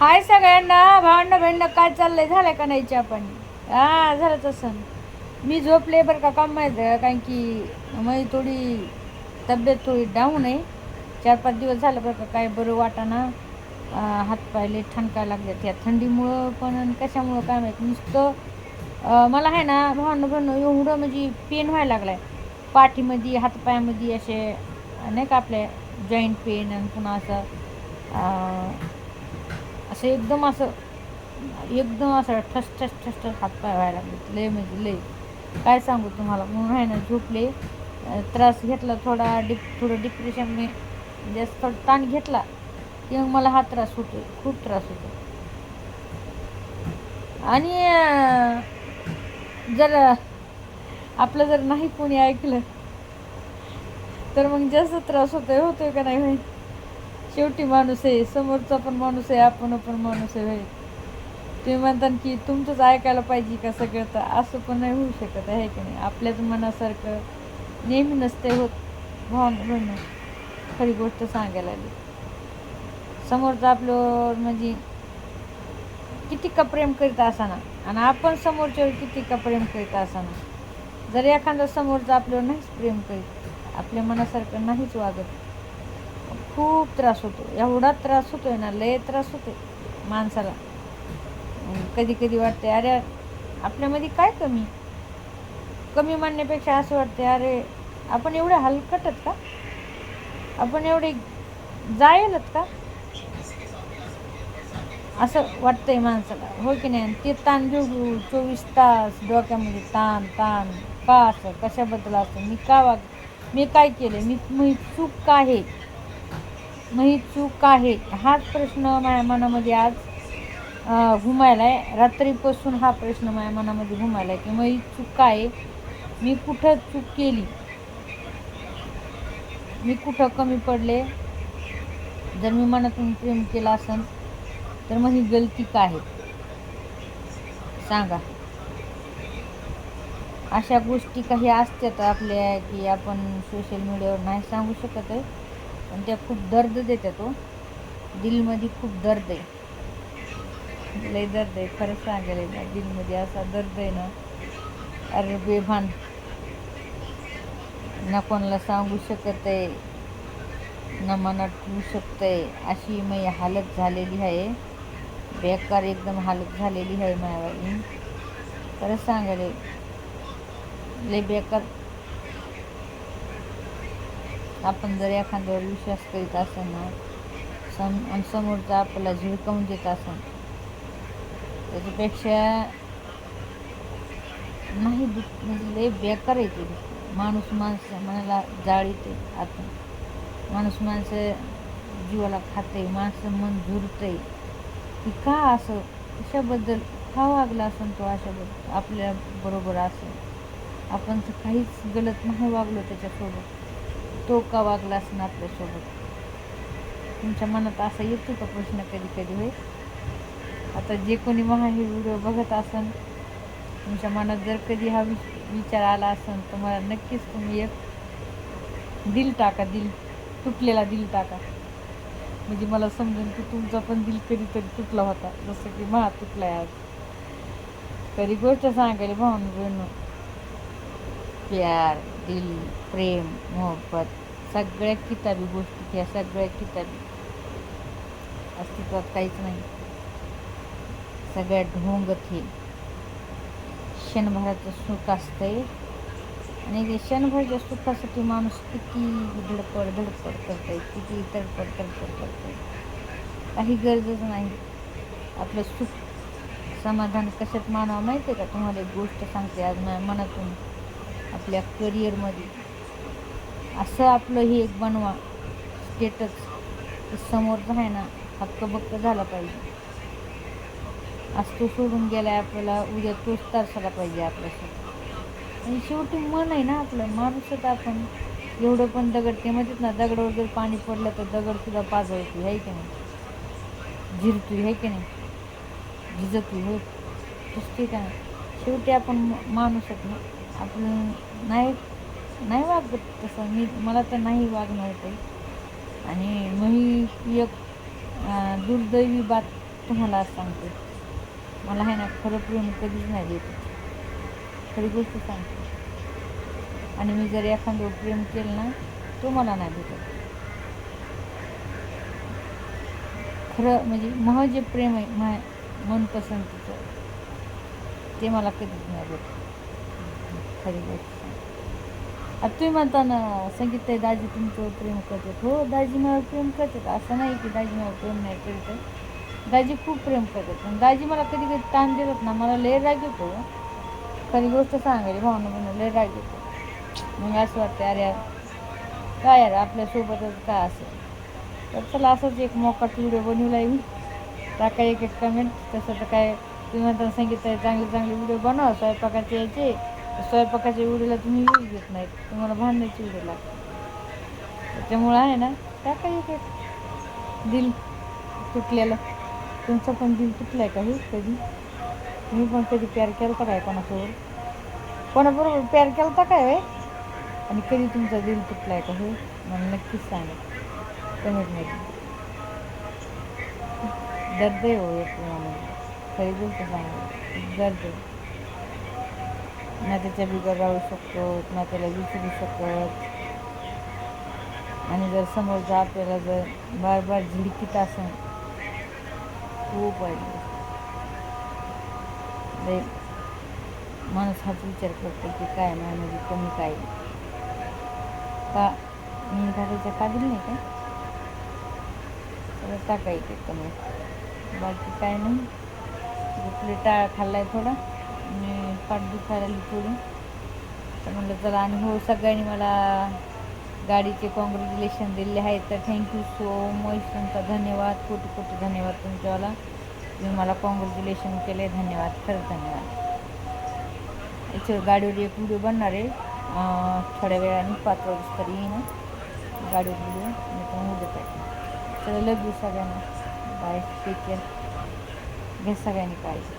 हाय सगळ्यांना भावंड बहिण काय चाललंय? झालं का नाही चहा पाणी? हा झालं तसं मी झोपले बरं का काम माहीत कारण की मग थोडी तब्येत थोडी डाऊन आहे. चार पाच दिवस झालं बरं का काय बरं वाटाना अं, हातपायले ठणकाय लागल्यात या थंडीमुळं पण आणि कशामुळं काय माहीत. नुसतं मला आहे ना भावंड बहिण एवढं म्हणजे पेन व्हायला लागलाय. पाठीमध्ये हातपायामध्ये असे नाही का आपल्या जॉईंट पेन आणि पुन्हा असं असं एकदम असं एकदम असं ठस ठस ठस ठस हातपाय व्हायला लागले. लय म्हणजे लय. काय सांगू तुम्हाला? म्हणून आहे ना झोपले. त्रास घेतला थोडा डिप थोडं डिप्रेशन मी जास्त थोडं ताण घेतला की मग मला हा त्रास होतो खूप त्रास होतो आणि जर आपलं जर नाही कोणी ऐकलं तर मग जास्त त्रास होतोय होतोय का नाही होईल शेवटी माणूस आहे समोरचा पण माणूस आहे आपण पण माणूस आहे होय. तुम्ही म्हणता की तुमचंच ऐकायला पाहिजे का सगळं? तर असं पण नाही होऊ शकत आहे की नाही? आपल्याच मनासारखं नेहमी नसते होत भावना म्हणणं खरी गोष्ट सांगायला आली. समोरचं आपलं म्हणजे किती का प्रेम करीत असाना? आणि आपण समोरच्यावर किती का प्रेम करीत असाना? जर एखादा समोरचा आपल्यावर नाहीच प्रेम करीत आपल्या मनासारखं नाहीच वागत खूप त्रास होतो. एवढा त्रास होतो आहे ना लय त्रास होतो माणसाला. कधी कधी वाटते अरे आपल्यामध्ये काय कमी? कमी म्हणण्यापेक्षा असं वाटते अरे आपण एवढे हलकटत का? आपण एवढे जायलत का? असं वाटतंय माणसाला. हो की नाही? ते ताण घेऊ चोवीस तास डोक्यामध्ये ताण ताण. का असं? कशाबद्दल असं? मी का वाग मी काय केलं मी मी चूक का आहे? मग ही चूक आहे? हाच प्रश्न माझ्या मनामध्ये आज घुमायला आहे रात्रीपासून हा प्रश्न माझ्या मनामध्ये घुमायला आहे की मग चूक आहे? मी कुठं चूक केली? मी कुठं कमी पडले? जर मी मनातून प्रेम केला असेल तर मग ही गलती काय आहे? सांगा. अशा गोष्टी काही असतात आपल्या की आपण सोशल मीडियावर नाही सांगू शकत आहे? पण त्या खूप दर्द देत्या तो. दिलमध्ये खूप दर्द आहे. लय दर्द आहे. खरंच सांगायला ना दिलमध्ये असा दर्द आहे ना. अरे बेभान. ना कोणाला सांगू शकत आहे. ना मनात ठेवू आहे. अशी मी हालत झालेली आहे. बेकार एकदम हालत झालेली आहे माझ्यावाली खरंच सांगायला लय बेकार आपण जर एखाद्यावर विश्वास करीत असेल ना सम आणि समोरचा आपल्याला झिडकावून देत असेल त्याच्यापेक्षा नाही दुख म्हणजे लय बेकार आहे ते माणूस माणसं मनाला जाळीते आता. माणूस माणसं जीवाला खाते माणसं मन झुरते की का असं? कशाबद्दल? का वागला असेल तो अशाबद्दल? आपल्या बरोबर असेल. आपण तर काहीच गलत नाही वागलो त्याच्यासोबत. तो का वागला असेल आपल्यासोबत. तुमच्या मनात असा येतो का प्रश्न कधी कधी होईल आता जे कोणी महा हे व्हिडिओ बघत असन तुमच्या मनात जर कधी हा विचार आला असेल तर मला नक्कीच तुम्ही एक दिल टाका दिल तुटलेला दिल टाका. म्हणजे मला समजेल की तुमचा पण दिल कधीतरी तुटला होता जसं की महा तुटलाय आज. तरी गोष्ट सांगायला भावना बहिण प्यार दिल प्रेम मोहब्बत सगळ्या किताबी गोष्टी ह्या सगळ्या किताबी. अस्तित्वात काहीच नाही. सगळ्या ढोंग थे क्षणभराचं सुख असतंय. आणि ते क्षणभरच्या सुखासाठी माणूस किती धडपड धडपड करतोय किती तडपड तडपड करतोय. काही गरजच नाही. आपलं सुख समाधान कशात मानावं माहिती आहे का? तुम्हाला एक गोष्ट सांगते आज माझ्या मनातून. आपल्या करिअरमध्ये असं आपलं हे एक बनवा. स्टेटस समोरचा आहे ना हक्कबक्क झाला पाहिजे. आज तो सोडून गेलाय आपल्याला उद्या तोच तरसाला पाहिजे आपल्यासोबत. आणि शेवटी मन आहे ना आपलं माणूसच आपण. एवढं पण दगड ते म्हणतात ना दगडावर जर पाणी पडलं तर दगडसुद्धा पाजळतो आहे की नाही? झिरतू आहे की नाही? झिजतोय हो तसं ठीक आहे शेवटी आपण म- आहोत ना आपण नाही नाही वागत तसं. मी मला तर नाही वागणं होतं आणि मग ही एक दुर्दैवी बात तुम्हाला सांगते. मला आहे ना खरं प्रेम कधीच नाही देत. खरी गोष्ट सांगते. आणि मी जर एखाद्यावर प्रेम केलं ना तो मला नाही भेटत खरं म्हणजे मह जे प्रेम आहे मन पसंतीचं ते मला कधीच नाही भेटत खरी गोष्ट आता तुम्ही म्हणता ना संगीत दाजी तुमचं प्रेम करतात हो दाजी मला प्रेम करतात असं नाही की दाजी मला प्रेम नाही करत दाजी खूप प्रेम करतात पण दाजी मला कधी कधी ताण देतात ना मला लय राग येतो खरी गोष्ट सांगायची भावना म्हणून लय राग येतो मग असं वाटतं अरे यार, काय यार आपल्यासोबतच काय असं तर चला असंच एक मोकाट व्हिडिओ बनवला मी टाका एक एक कमेंट तसं तर काय तुम्ही म्हणता सांगितलं चांगले चांगले व्हिडिओ बनवा स्वयंपाकाचे यायचे स्वयंपाकाच्या व्हिडिओला तुम्ही यूज घेत नाहीत. तुम्हाला भांडण्याची व्हिडिओ लागते. त्याच्यामुळं आहे ना टाका एक एक दिल तुटलेलं. तुमचं पण दिल तुटलं आहे का हे कधी? तुम्ही पण कधी प्यार केला काय कोणासोबत? कोणाबरोबर प्यार केला काय वय आणि कधी तुमचा दिल तुटला आहे का हे? मला नक्कीच सांगा. कमेंटमध्ये दर्द आहे हो या प्रेमामध्ये खरी गोष्ट सांगा. दर्द आहे. ना त्याच्या बिगर राहू शकतो ना त्याला विसरू शकत. आणि जर समोरचा आपल्याला जर बार बार झिडकीत असेल खूप वाईट माणूस हाच विचार करतो की काय माझ्यामध्ये म्हणजे कमी काय. का मी घालायच्या काढील नाही का सगळं टाकायचे कमी बाकी काय नाही. दुखले टाळ खाल्लाय थोडा. आणि पाठ दुखायला लागली थोडी तर म्हटलं चला आणि हो सगळ्यांनी मला गाडीचे कॉंग्रॅच्युलेशन दिले आहेत. तर थँक्यू सो मच तुमचा धन्यवाद. कोटी कोटी धन्यवाद तुमच्यावाला. तुम्ही मला कॉंग्रॅच्युलेशन केले. धन्यवाद. खरंच धन्यवाद. याच्यावर गाडीवर एक व्हिडिओ बनणार आहे. थोड्या वेळाने पाच वाजता तरी येईन. गाडीवर व्हिडिओ मी पण उद्या पाहिजे चला लग सगळ्यांना. बाय टेक केअर घ्या सगळ्यांनी काळजी.